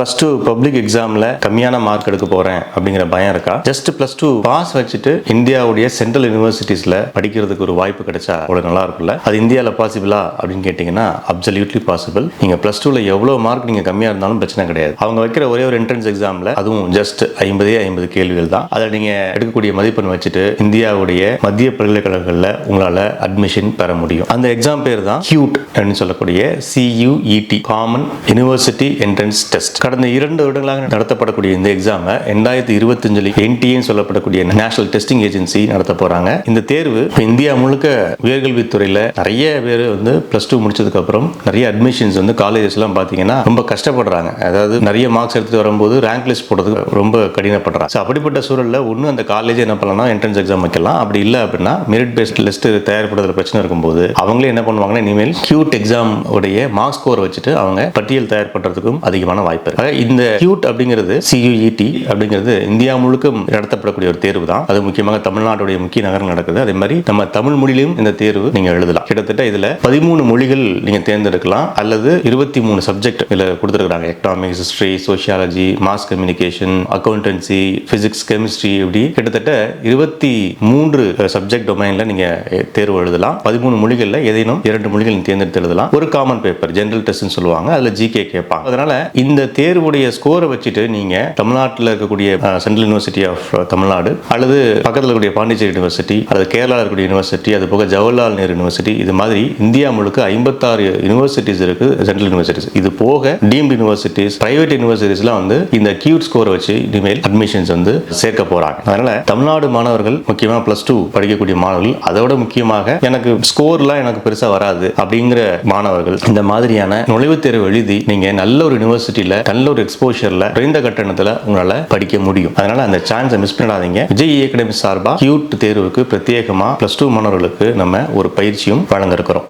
Plus two public எக்ஸாமில் கம்மியான mark எடுக்க போகிறேன் அப்படிங்கிற பயம் இருக்கா? ஜஸ்ட் ப்ளஸ் டூ பாஸ் வச்சுட்டு இந்தியாவுடைய சென்ட்ரல் யூனிவர்சிட்டிஸில் படிக்கிறதுக்கு ஒரு வாய்ப்பு கிடைச்சா அவ்வளோ நல்லா இருக்கும்ல? அது இந்தியாவில் பாசிபிளா அப்படின்னு கேட்டிங்கன்னா அப்சல்யூட்லி பாசிபிள் நீங்கள் ப்ளஸ் டூவில் எவ்வளோ மார்க் நீங்கள் கம்மியாக இருந்தாலும் பிரச்சனை கிடையாது. அவங்க வைக்கிற ஒரே ஒரு என்ட்ரன்ஸ் எக்ஸாமில் அதுவும் ஜஸ்ட் ஐம்பதே ஐம்பது கேள்விகள் தான். அதில் நீங்கள் எடுக்கக்கூடிய மதிப்பெண் வச்சுட்டு இந்தியாவுடைய மத்திய பல்கலைக்கழகங்களில் உங்களால் அட்மிஷன் பெற முடியும். அந்த எக்ஸாம் பேர் தான் கியூட் அப்படின்னு சொல்லக்கூடிய CUET common university entrance test கடந்த இரண்டு வருடங்களாக நடத்தப்படக்கூடிய இந்த எக்ஸாமை ரெண்டாயிரத்தி இருபத்தஞ்சில் என்டிஏன்னு சொல்லப்படக்கூடிய நேஷனல் டெஸ்டிங் ஏஜென்சி நடத்த போறாங்க. இந்த தேர்வு இந்தியா முழுக்க உயர்கல்வித்துறையில் நிறைய பேர் வந்து பிளஸ் டூ முடிச்சதுக்கு அப்புறம் நிறைய அட்மிஷன்ஸ் வந்து காலேஜஸ் எல்லாம் பார்த்தீங்கன்னா ரொம்ப கஷ்டப்படுறாங்க. அதாவது நிறைய மார்க்ஸ் எடுத்துட்டு வரும்போது ரேங்க் லிஸ்ட் போடுறதுக்கு ரொம்ப கடினப்படுறாங்க. ஸோ அப்படிப்பட்ட சூழலில் ஒன்று அந்த காலேஜ் என்ன பண்ணலாம் என்ட்ரன்ஸ் எக்ஸாம் வைக்கலாம். அப்படி இல்லை அப்படின்னா மெரிட் பேஸ்ட் லிஸ்ட் தயார்படுறதுல பிரச்சனை இருக்கும்போது அவங்களே என்ன பண்ணுவாங்கன்னா இனிமேல் கியூட் எக்ஸாம் உடைய மார்க் ஸ்கோர் வச்சுட்டு அவங்க பட்டியல் தயார் பண்றதுக்கும் அதிகமான வாய்ப்பு இருக்கு. இந்த கியூட் அப்படிங்கிறது சியூஇடி அப்படிங்கிறது இந்தியா முழுக்க நடத்தப்படக்கூடிய ஒரு தேர்வு தான். அது முக்கியமாக தமிழ்நாட்டுடைய முக்கிய நகரம் நடக்குது. அதே மாதிரி நம்ம தமிழ் மொழியிலும் இந்த தேர்வு நீங்க எழுதலாம். கிட்டத்தட்ட இதுல பதிமூணு மொழிகள் நீங்க தேர்ந்தெடுக்கலாம் அல்லது இருபத்தி மூணு சப்ஜெக்ட் இதுல கொடுத்துருக்காங்க economics history sociology mass communication accountancy physics chemistry இப்படி கிட்டத்தட்ட இருபத்தி மூன்று சப்ஜெக்ட் டொமைன்ல நீங்க தேர்வு எழுதலாம். பதிமூணு மொழிகள்ல ஏதேனும் இரண்டு மொழிகள் தேர்ந்தெடுத்து எழுதலாம். ஒரு காமன் பேப்பர் ஜென்ரல் டெஸ்ட்னு சொல்லுவாங்க. அதுல ஜிகே கேட்பாங்க. அதனால இந்த தேர்வுடைய ஸ்கோரை வச்சுட்டு நீங்கள் தமிழ்நாட்டில் இருக்கக்கூடிய சென்ட்ரல் யூனிவர்சிட்டி ஆஃப் தமிழ்நாடு அல்லது பக்கத்தில் இருக்கக்கூடிய பாண்டிச்சேரி யூனிவர்சிட்டி அல்லது கேரளாவில் இருக்கக்கூடிய யூனிவர்சிட்டி அது போக ஜவஹர்லால் நேரு யூனிவர்சிட்டி இது மாதிரி இந்தியா முழுக்க ஐம்பத்தாறு யூனிவர்சிட்டிஸ் இருக்கு சென்ட்ரல் யூனிவர்சிட்டிஸ் இது போக டீம்டு யூனிவர்சிட்டிஸ் பிரைவேட் யூனிவர்சிட்டிஸ்லாம் வந்து இந்த கியூட் ஸ்கோரை வச்சு இனிமேல் அட்மிஷன்ஸ் வந்து சேர்க்க போகிறாங்க அதனால் தமிழ்நாடு மாணவர்கள் முக்கியமாக ப்ளஸ் டூ படிக்கக்கூடிய மாணவர்கள் அதோட முக்கியமாக எனக்கு ஸ்கோர்லாம் எனக்கு பெருசாக வராது அப்படிங்கிற மாணவர்கள் இந்த மாதிரியான நுழைவுத் தேர்வு எழுதி நீங்கள் நல்ல ஒரு யூனிவர்சிட்டியில் நல்ல ஒரு எக்ஸ்போஷர்ல குறைந்த கட்டணத்துல உங்களால படிக்க முடியும். அதனால அந்த சான்ஸை மிஸ் பண்ணிடாதீங்க விஜய் அகாடமி சார்பா கியூட் தேர்வுக்கு பிரத்யேகமா பிளஸ் டூ மாணவர்களுக்கு நம்ம ஒரு பயிற்சியும் வழங்க இருக்கிறோம்